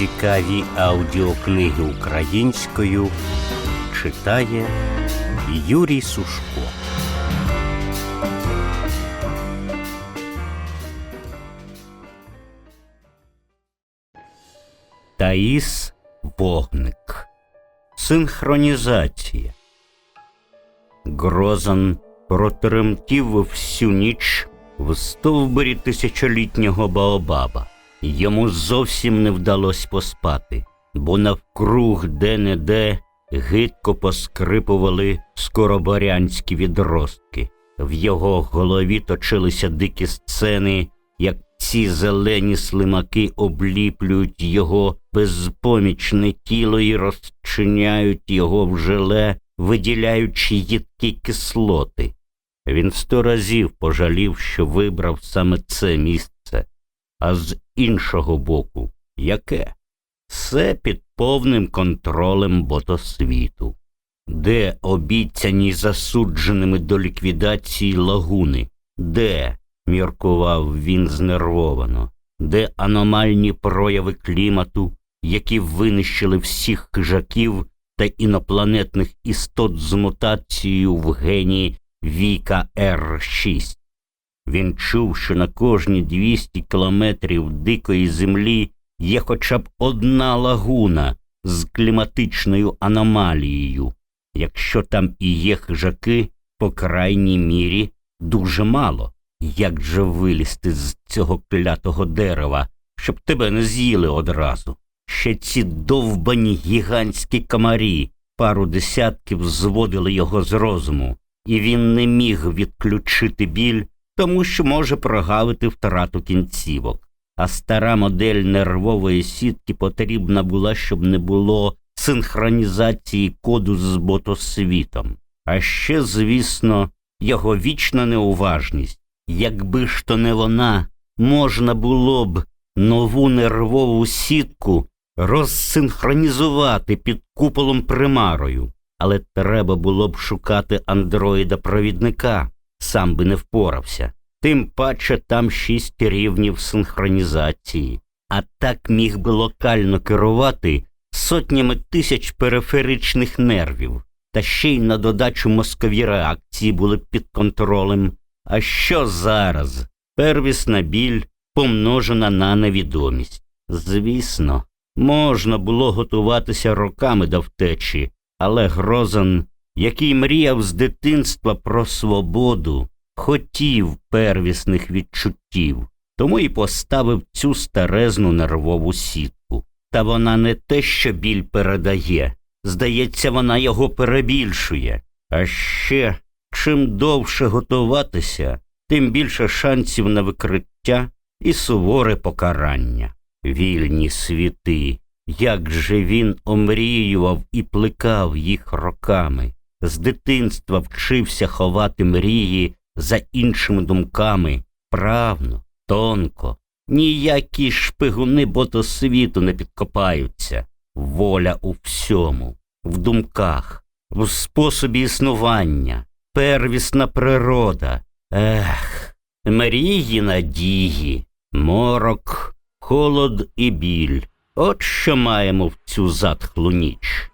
Цікаві аудіокниги українською читає Юрій Сушко. Таїс Вогник. Синхронізація. Грозан протремтів всю ніч в стовбурі тисячолітнього Баобаба. Йому зовсім не вдалося поспати, бо навкруг де-не-де гидко поскрипували скороборянські відростки. В його голові точилися дикі сцени, як ці зелені слимаки обліплюють його безпомічне тіло і розчиняють його в желе, виділяючи їдкі кислоти. Він сто разів пожалів, що вибрав саме це місце, а з іншого боку, яке? Все під повним контролем ботосвіту, де обіцяні засудженими до ліквідації лагуни, де, міркував він знервовано, де аномальні прояви клімату, які винищили всіх хижаків та інопланетних істот з мутацією в гені Віка Р6. Він чув, що на кожні 200 кілометрів дикої землі є хоча б одна лагуна з кліматичною аномалією. Якщо там і є хижаки, по крайній мірі дуже мало. Як же вилізти з цього клятого дерева, щоб тебе не з'їли одразу? Ще ці довбані гігантські комарі, пару десятків зводили його з розуму, і він не міг відключити біль, тому що може прогавити втрату кінцівок. А стара модель нервової сітки потрібна була, щоб не було синхронізації коду з ботосвітом. А ще, звісно, його вічна неуважність. Якби ж то не вона, можна було б нову нервову сітку розсинхронізувати під куполом примарою, але треба було б шукати андроїда-провідника, сам би не впорався. Тим паче там шість рівнів синхронізації, а так міг би локально керувати сотнями тисяч периферичних нервів, та ще й на додачу мозкові реакції були під контролем. А що зараз? Первісна біль помножена на невідомість. Звісно, можна було готуватися роками до втечі, але Грозан, який мріяв з дитинства про свободу, хотів первісних відчуттів, тому і поставив цю старезну нервову сітку. Та вона не те, що біль передає. Здається, вона його перебільшує. А ще, чим довше готуватися, тим більше шансів на викриття і суворе покарання. Вільні світи, як же він омріював і плекав їх роками. З дитинства вчився ховати мрії за іншими думками, правно, тонко. Ніякі шпигуни ботосвіту не підкопаються. Воля у всьому, в думках, в способі існування, первісна природа. Ех, мрії надії, морок, холод і біль. От що маємо в цю затхлу ніч.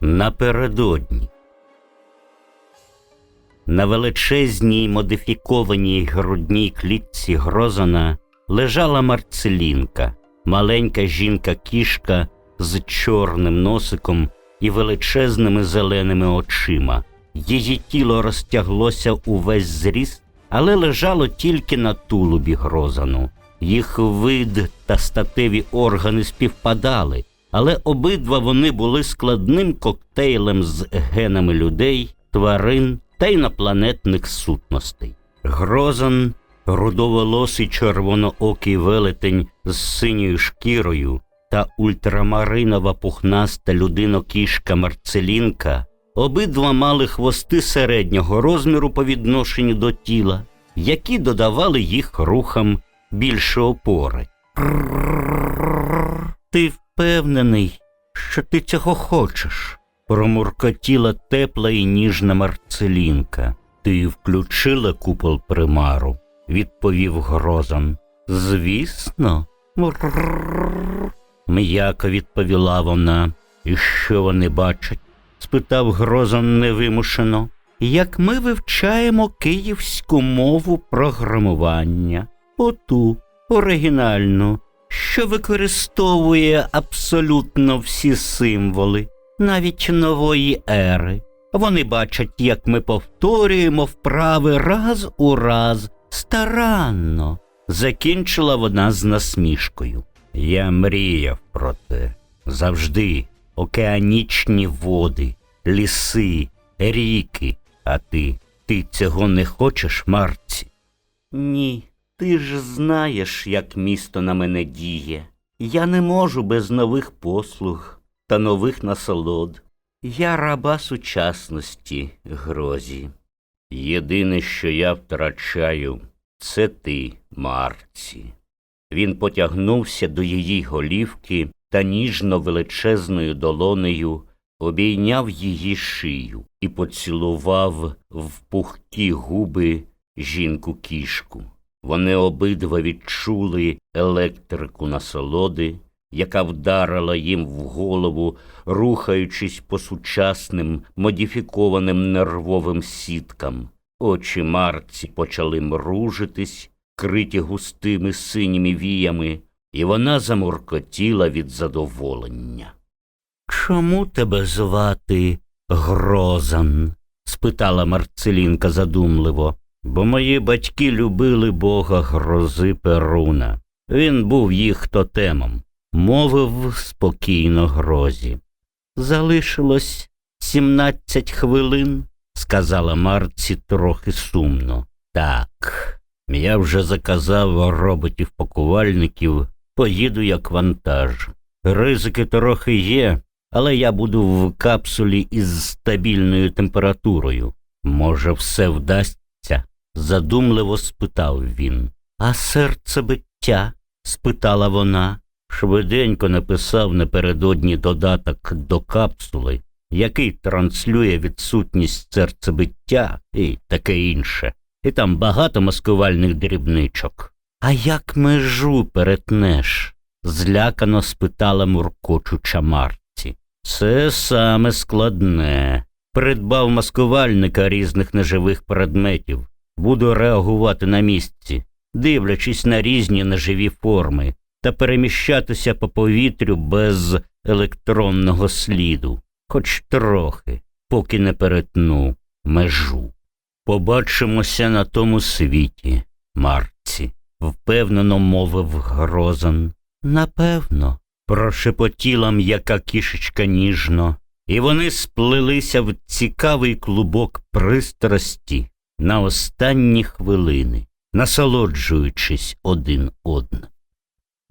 Напередодні. На величезній модифікованій грудній клітці Грозана лежала Марцелінка, маленька жінка-кішка з чорним носиком і величезними зеленими очима. Її тіло розтяглося увесь зріст, але лежало тільки на тулубі Грозану. Їх вид та статеві органи співпадали, але обидва вони були складним коктейлем з генами людей, тварин та інопланетних сутностей. Грозан, рудоволосий червоноокий велетень з синьою шкірою та ультрамаринова пухнаста людинокішка Марцелінка обидва мали хвости середнього розміру по відношенню до тіла, які додавали їх рухам більше опори. Ти впевнений, що ти цього хочеш? промуркотіла тепла і ніжна Марцелінка. Ти включила купол примару? відповів Грозан. Звісно. М'яко відповіла вона. І що вони бачать? спитав Грозан невимушено. Як ми вивчаємо київську мову програмування, оту оригінальну, що використовує абсолютно всі символи, навіть нової ери. Вони бачать, як ми повторюємо вправи раз у раз старанно. Закінчила вона з насмішкою. Я мріяв про те. Завжди океанічні води, ліси, ріки. А ти, ти цього не хочеш, Марці? Ні, ти ж знаєш, як місто на мене діє. Я не можу без нових послуг та нових насолод. Я раба сучасності, грозі. Єдине, що я втрачаю, це ти, Марці. Він потягнувся до її голівки та ніжно величезною долонею обійняв її шию і поцілував в пухкі губи жінку кішку. Вони обидва відчули електрику насолоди, яка вдарила їм в голову, рухаючись по сучасним модифікованим нервовим сіткам. Очі Марці почали мружитись, криті густими синіми віями, і вона замуркотіла від задоволення. Чому тебе звати Грозан? спитала Марцелінка задумливо, бо мої батьки любили бога грози Перуна. Він був їх тотемом, мовив спокійно грозі. Залишилось сімнадцять хвилин, сказала Марці трохи сумно. Так, я вже заказав роботів пакувальників, поїду як вантаж. Ризики трохи є, але я буду в капсулі із стабільною температурою. Може, все вдасться? Задумливо спитав він. А серцебиття? спитала вона. Швиденько написав напередодні додаток до капсули, який транслює відсутність серцебиття і таке інше. І там багато маскувальних дрібничок. А як межу перетнеш? злякано спитала муркочуча Марці. Це саме складне. Придбав маскувальника різних неживих предметів. Буду реагувати на місці, дивлячись на різні неживі форми та переміщатися по повітрю без електронного сліду, хоч трохи, поки не перетну межу. Побачимося на тому світі, Марці, впевнено мовив Грозан. Напевно, прошепотіла м'яка кішечка ніжно, і вони сплелися в цікавий клубок пристрасті на останні хвилини, насолоджуючись один одним.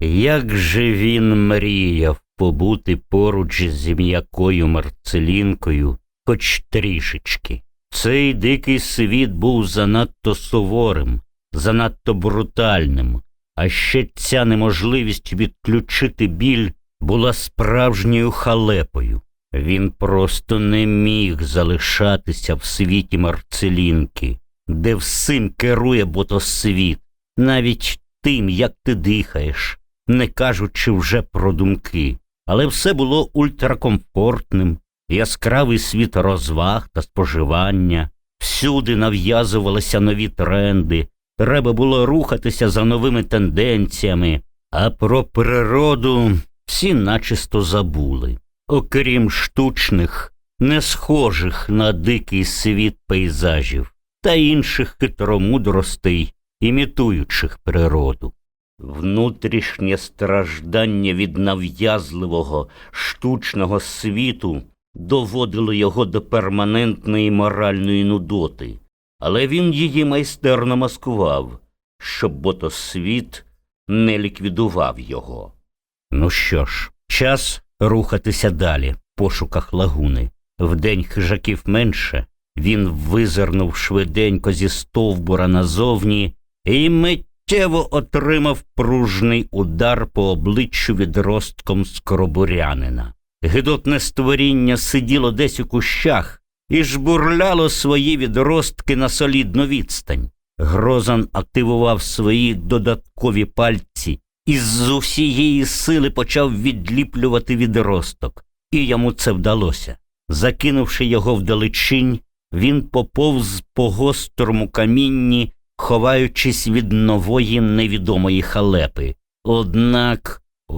Як же він мріяв побути поруч з м'якою Марцелінкою, хоч трішечки. Цей дикий світ був занадто суворим, занадто брутальним, а ще ця неможливість відключити біль була справжньою халепою. Він просто не міг залишатися в світі Марцелінки, де всім керує ботосвіт, навіть тим, як ти дихаєш, не кажучи вже про думки. Але все було ультракомфортним, яскравий світ розваг та споживання, всюди нав'язувалися нові тренди, треба було рухатися за новими тенденціями, а про природу всі начисто забули. Окрім штучних, не схожих на дикий світ пейзажів та інших хитромудростей, імітуючих природу. Внутрішнє страждання від нав'язливого штучного світу доводило його до перманентної моральної нудоти, але він її майстерно маскував, щоб ботосвіт не ліквідував його. Ну що ж, час рухатися далі в пошуках лагуни. Вдень хижаків менше, він визирнув швиденько зі стовбура назовні і миттєво отримав пружний удар по обличчю відростком скоробурянина. Гидотне створіння сиділо десь у кущах і жбурляло свої відростки на солідну відстань. Грозан активував свої додаткові пальці і з усієї сили почав відліплювати відросток, і йому це вдалося. Закинувши його вдалечінь, він поповз по гострому камінні, ховаючись від нової невідомої халепи. Однак, о,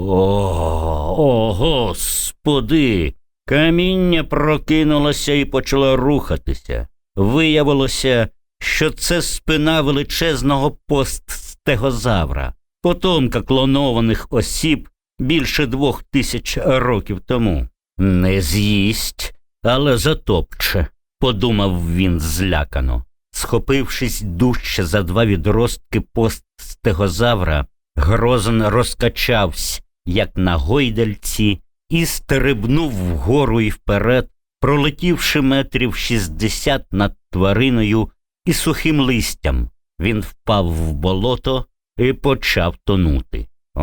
о господи! Каміння прокинулося і почало рухатися. Виявилося, що це спина величезного постстегозавра, потомка клонованих осіб більше двох тисяч років тому. Не з'їсть, але затопче, подумав він злякано. Схопившись дужче за два відростки постстегозавра, Грозен розкачався, як на гойдальці, і стрибнув вгору і вперед, пролетівши метрів шістдесят над твариною і сухим листям. Він впав в болото і почав тонути. О,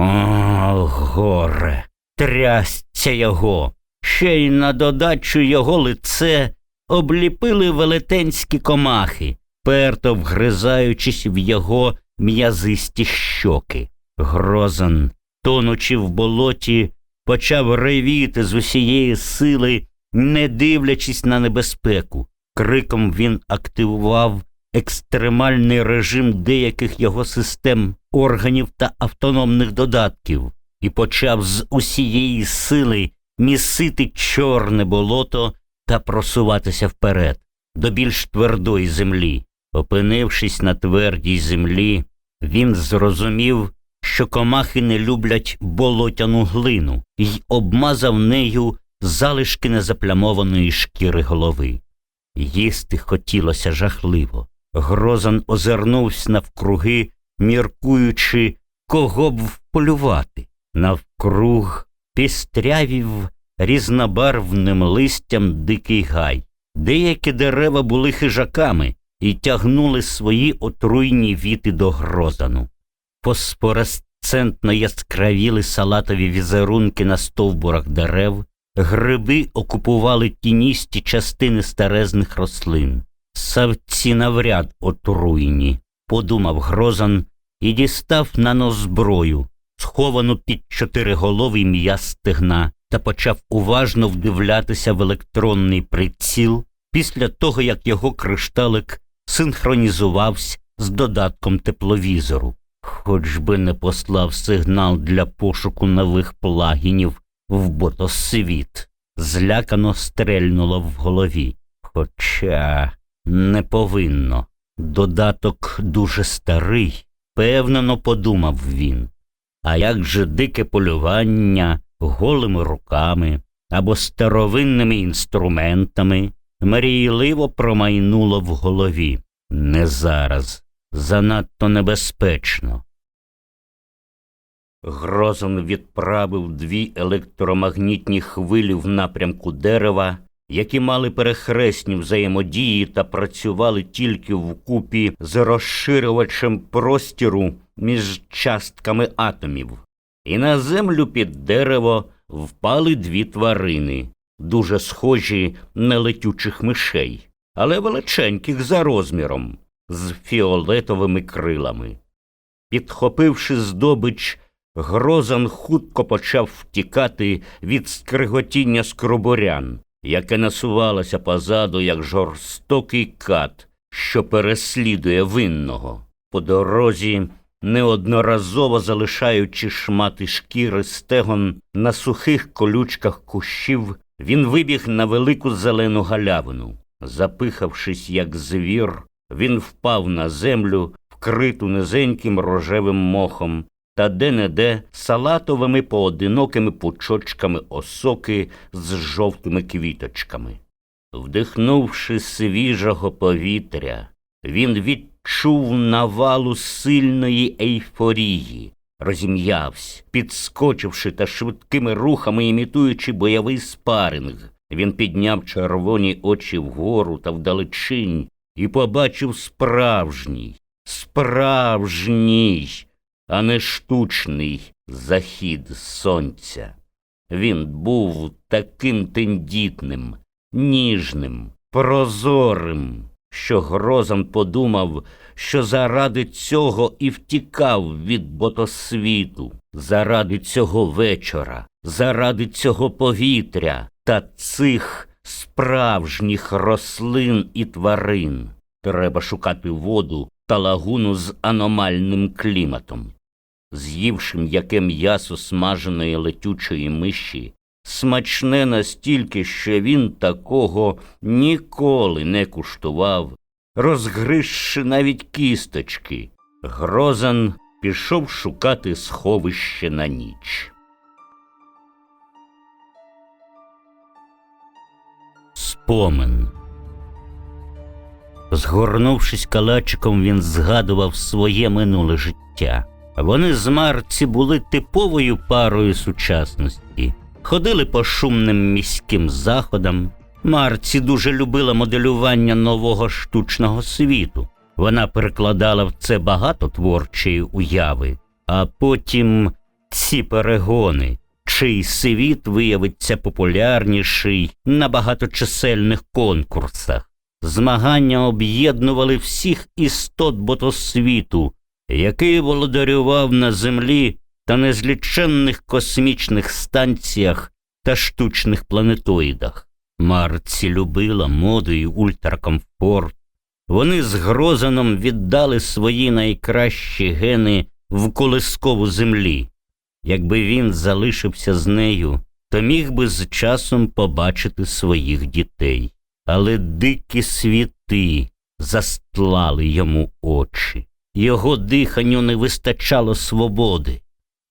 горе! Трясця його! Ще й на додачу його лице обліпили велетенські комахи, перто вгризаючись в його м'язисті щоки. Грозан, тонучи в болоті, почав ревіти з усієї сили, не дивлячись на небезпеку. Криком він активував екстремальний режим деяких його систем, органів та автономних додатків і почав з усієї сили місити чорне болото та просуватися вперед до більш твердої землі. Опинившись на твердій землі, він зрозумів, що комахи не люблять болотяну глину й обмазав нею залишки незаплямованої шкіри голови. Їсти хотілося жахливо. Грозан озирнувся навкруги, міркуючи, кого б вполювати. Навкруг пістрявів різнобарвним листям дикий гай. Деякі дерева були хижаками і тягнули свої отруйні віти до грозану. Фосфоресцентно яскравіли салатові візерунки на стовбурах дерев, гриби окупували тіністі частини старезних рослин. Савці навряд отруйні, подумав Грозан і дістав нанозброю, сховану під чотириголовий м'яз стегна, та почав уважно вдивлятися в електронний приціл після того, як його кришталик синхронізувався з додатком тепловізору. Хоч би не послав сигнал для пошуку нових плагінів в ботосвіт, злякано стрельнуло в голові. Хоча не повинно. Додаток дуже старий, певнено подумав він. А як же дике полювання голими руками або старовинними інструментами мрійливо промайнуло в голові. Не зараз, занадто небезпечно. Грозон відправив дві електромагнітні хвилі в напрямку дерева, які мали перехресні взаємодії та працювали тільки вкупі з розширювачем простіру між частками атомів. І на землю під дерево впали дві тварини, дуже схожі на летючих мишей, але величеньких за розміром, з фіолетовими крилами. Підхопивши здобич, Грозан хутко почав втікати від скриготіння скроборян, яке насувалося позаду, як жорстокий кат, що переслідує винного. По дорозі, неодноразово залишаючи шмати шкіри стегон на сухих колючках кущів, він вибіг на велику зелену галявину. Запихавшись, як звір, він впав на землю, вкриту низеньким рожевим мохом, та де-не-де салатовими поодинокими пучочками осоки з жовтими квіточками. Вдихнувши свіжого повітря, він відчув навалу сильної ейфорії, розім'явся, підскочивши та швидкими рухами імітуючи бойовий спаринг. Він підняв червоні очі вгору та вдалечінь і побачив справжній, справжній, а не штучний захід сонця. Він був таким тендітним, ніжним, прозорим, що Грозан подумав, що заради цього і втікав від ботосвіту, заради цього вечора, заради цього повітря та цих справжніх рослин і тварин. Треба шукати воду та лагуну з аномальним кліматом. З'ївши м'яке м'ясо смаженої летючої миші, смачне настільки, що він такого ніколи не куштував, розгризши навіть кісточки, Грозан пішов шукати сховище на ніч. Спомин. Згорнувшись калачиком, він згадував своє минуле життя. Вони з Марці були типовою парою сучасності, ходили по шумним міським заходам. Марці дуже любила моделювання нового штучного світу. Вона перекладала в це багато творчої уяви, а потім ці перегони, чий світ виявиться популярніший на багаточисельних конкурсах. Змагання об'єднували всіх істот ботосвіту, який володарював на землі та незліченних космічних станціях та штучних планетоїдах. Марці любила моду і ультракомфорт. Вони з Грозаном віддали свої найкращі гени в колискову землі. Якби він залишився з нею, то міг би з часом побачити своїх дітей. Але дикі світи застлали йому очі. Його диханню не вистачало свободи.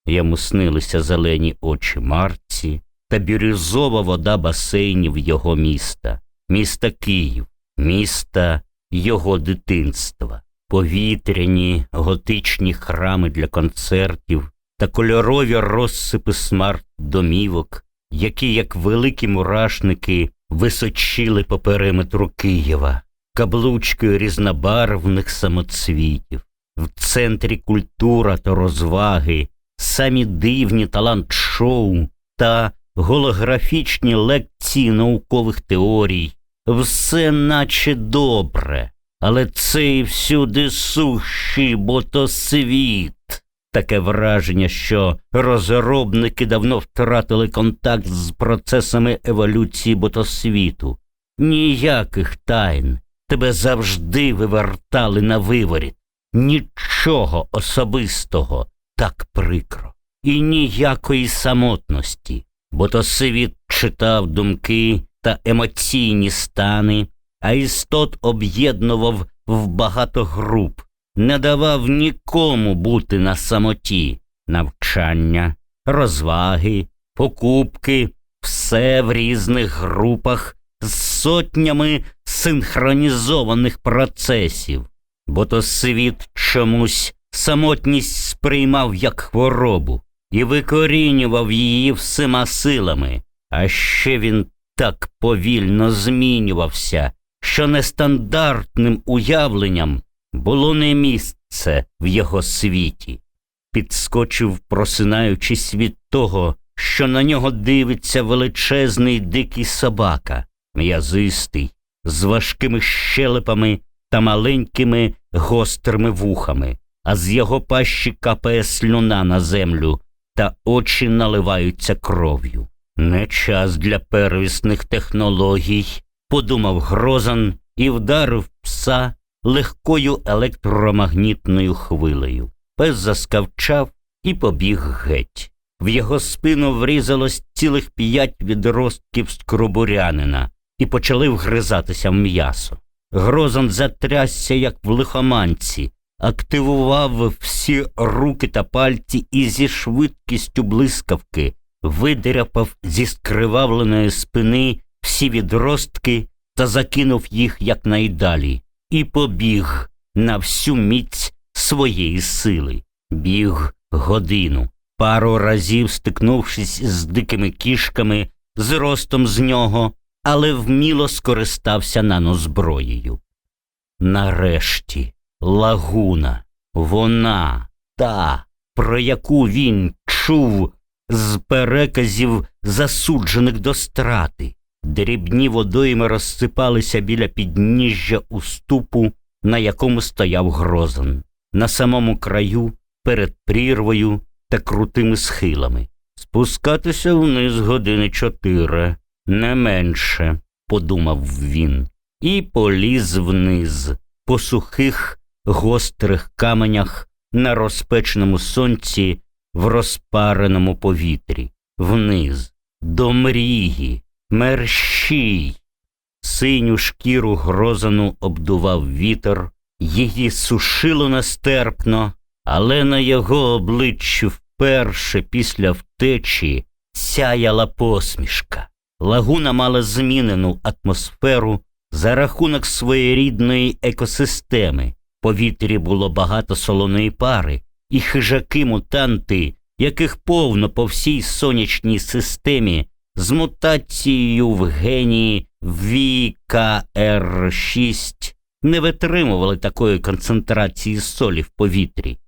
Йому снилися зелені очі Марці та бірюзова вода басейнів його міста, міста Київ, міста його дитинства, повітряні готичні храми для концертів та кольорові розсипи смарт-домівок, які, як великі мурашники, височили по периметру Києва, каблучки різнобарвних самоцвітів, в центрі культура та розваги, самі дивні талант-шоу та голографічні лекції наукових теорій, все наче добре, але цей всюди сущий ботосвіт. Таке враження, що розробники давно втратили контакт з процесами еволюції ботосвіту. Ніяких тайн тебе завжди вивертали на виворіт, нічого особистого так прикро, і ніякої самотності, ботосвіт читав думки та емоційні стани, а істот об'єднував в багато груп не давав нікому бути на самоті, навчання, розваги, покупки, все в різних групах з сотнями синхронізованих процесів, бо то світ чомусь самотність сприймав як хворобу і викорінював її всіма силами, а ще він так повільно змінювався, що нестандартним уявленням було не місце в його світі. Підскочив, просинаючись від того, що на нього дивиться величезний дикий собака, м'язистий, з важкими щелепами та маленькими гострими вухами, а з його пащі капає слюна на землю, та очі наливаються кров'ю. Не час для первісних технологій, подумав Грозан і вдарив пса легкою електромагнітною хвилею. Пес заскавчав і побіг геть. В його спину врізалось цілих п'ять відростків скрубурянина і почали вгризатися в м'ясо. Грозан затрясся, як в лихоманці, активував всі руки та пальці і зі швидкістю блискавки видряпав зі скривавленої спини всі відростки та закинув їх якнайдалі і побіг на всю міць своєї сили. Біг годину, пару разів стикнувшись з дикими кішками, з ростом з нього, але вміло скористався нанозброєю. Нарешті лагуна, вона, та, про яку він чув з переказів засуджених до страти, Дрібні водойми розсипалися біля підніжжя уступу, на якому стояв грозен, на самому краю, перед прірвою та крутими схилами. Спускатися вниз години чотири, не менше, подумав він, і поліз вниз по сухих гострих каменях на розпеченому сонці в розпареному повітрі, вниз, до мрії, мерщій. Синю шкіру грозану обдував вітер, її сушило нестерпно, але на його обличчі вперше після втечі сяяла посмішка. Лагуна мала змінену атмосферу за рахунок своєрідної екосистеми. В повітрі було багато солоної пари, і хижаки-мутанти, яких повно по всій сонячній системі, з мутацією в гені ВКР6 не витримували такої концентрації солі в повітрі.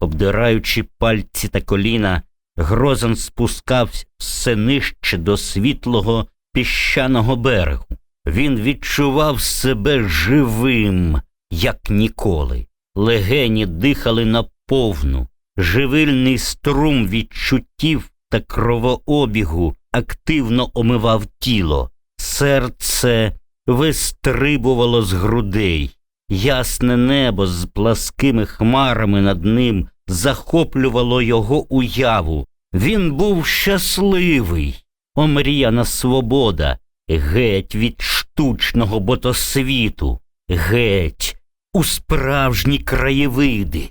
Обдираючи пальці та коліна, Грозен спускався все нижче до світлого піщаного берегу. Він відчував себе живим, як ніколи. Легені дихали наповну, живильний струм відчуттів та кровообігу активно омивав тіло. Серце вистрибувало з грудей. Ясне небо з пласкими хмарами над ним захоплювало його уяву. Він був щасливий, омріяна свобода, геть від штучного ботосвіту, геть у справжні краєвиди.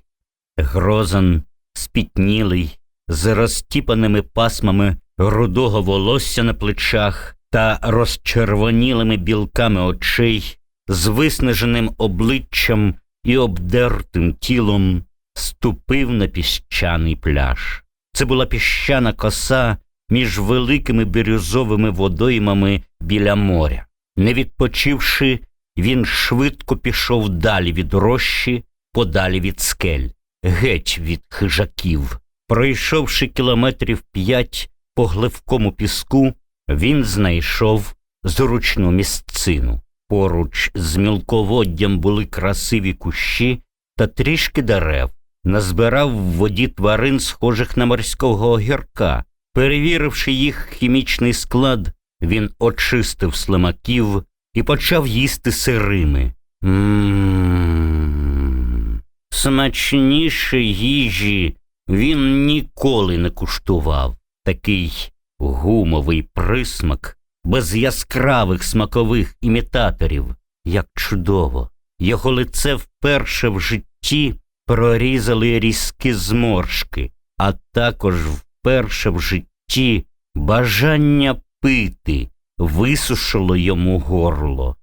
Грозан, спітнілий, з розтіпаними пасмами рудого волосся на плечах та розчервонілими білками очей, з виснаженим обличчям і обдертим тілом, ступив на піщаний пляж. Це була піщана коса між великими бірюзовими водоймами біля моря. Не відпочивши, він швидко пішов далі від рощі, подалі від скель, геть від хижаків. Пройшовши кілометрів п'ять по гливкому піску, він знайшов зручну місцину. Поруч з мілководдям були красиві кущі та трішки дерев. Назбирав в воді тварин, схожих на морського огірка. Перевіривши їх хімічний склад, він очистив слимаків і почав їсти сирими. М-м-м. Смачніше їжі він ніколи не куштував. Такий гумовий присмак, без яскравих смакових імітаторів, як чудово. Його лице вперше в житті прорізали різкі зморшки, а також вперше в житті бажання пити висушило йому горло.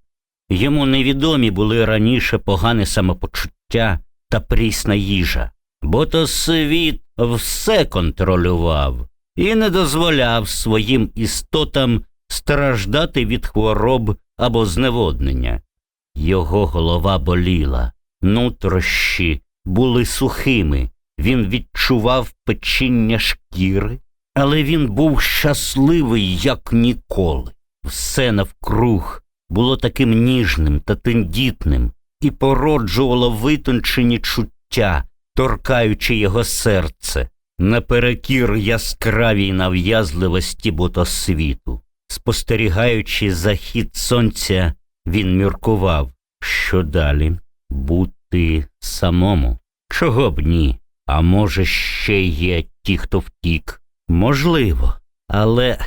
Йому невідомі були раніше погане самопочуття та прісна їжа, бо то світ все контролював і не дозволяв своїм істотам страждати від хвороб або зневоднення. Його голова боліла, нутрощі були сухими, він відчував печіння шкіри, але він був щасливий, як ніколи. Все навкруг було таким ніжним та тендітним і породжувало витончені чуття, торкаючи його серце, наперекір яскравій нав'язливості ботосвіту. Спостерігаючи захід сонця, він міркував, що далі бути самому. Чого б ні? А може, ще є ті, хто втік? Можливо, але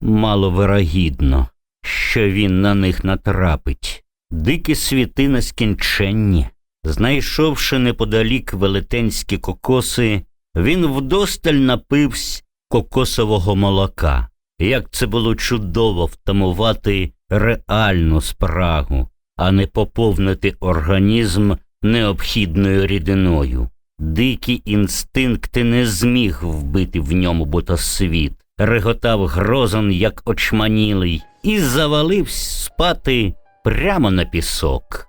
маловирогідно, що він на них натрапить. Дикі світи нескінченні. Знайшовши неподалік велетенські кокоси, він вдосталь напивсь кокосового молока. Як це було чудово втамувати реальну спрагу, а не поповнити організм необхідною рідиною. Дикі інстинкти не зміг вбити в ньому ботосвіт, реготав грозон, як очманілий, і завалився спати прямо на пісок.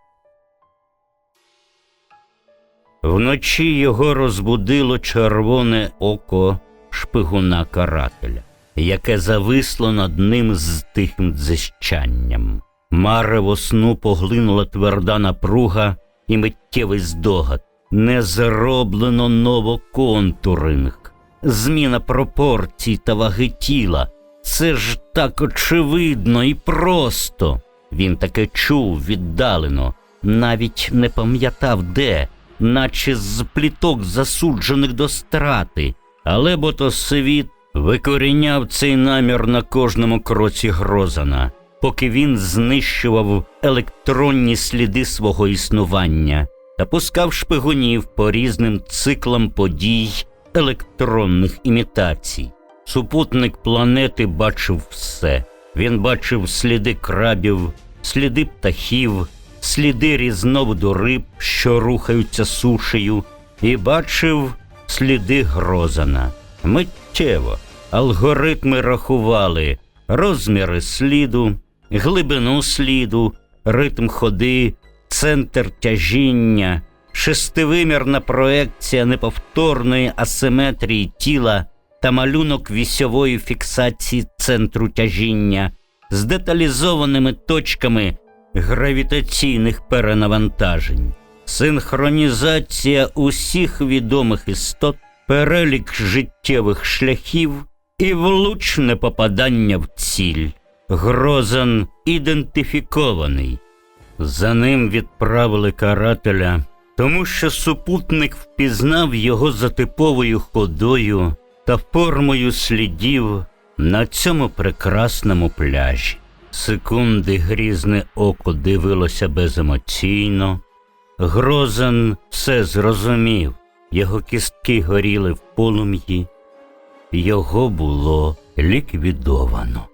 Вночі його розбудило червоне око шпигуна карателя. яке зависло над ним з тихим дзищанням. Марево сну поглинула тверда напруга і миттєвий здогад. Не зроблено новоконтуринг, зміна пропорцій та ваги тіла. Це ж так очевидно і просто. Він таке чув віддалено, навіть не пам'ятав де, наче з пліток засуджених до страти. Але бо то світ викоріняв цей намір на кожному кроці Грозана, поки він знищував електронні сліди свого існування та пускав шпигунів по різним циклам подій електронних імітацій. Супутник планети бачив все. Він бачив сліди крабів, сліди птахів, сліди різновиду риб, що рухаються сушею, і бачив сліди Грозана. Миттєво алгоритми рахували розміри сліду, глибину сліду, ритм ходи, центр тяжіння, шестивимірна проекція неповторної асиметрії тіла та малюнок вісьової фіксації центру тяжіння з деталізованими точками гравітаційних перенавантажень, синхронізація усіх відомих істот, перелік життєвих шляхів і влучне попадання в ціль. Грозан ідентифікований. За ним відправили карателя, тому що супутник впізнав його за типовою ходою та формою слідів на цьому прекрасному пляжі. Секунди грізне око дивилося беземоційно. Грозан все зрозумів, його кістки горіли в полум'ї, його було ліквідовано.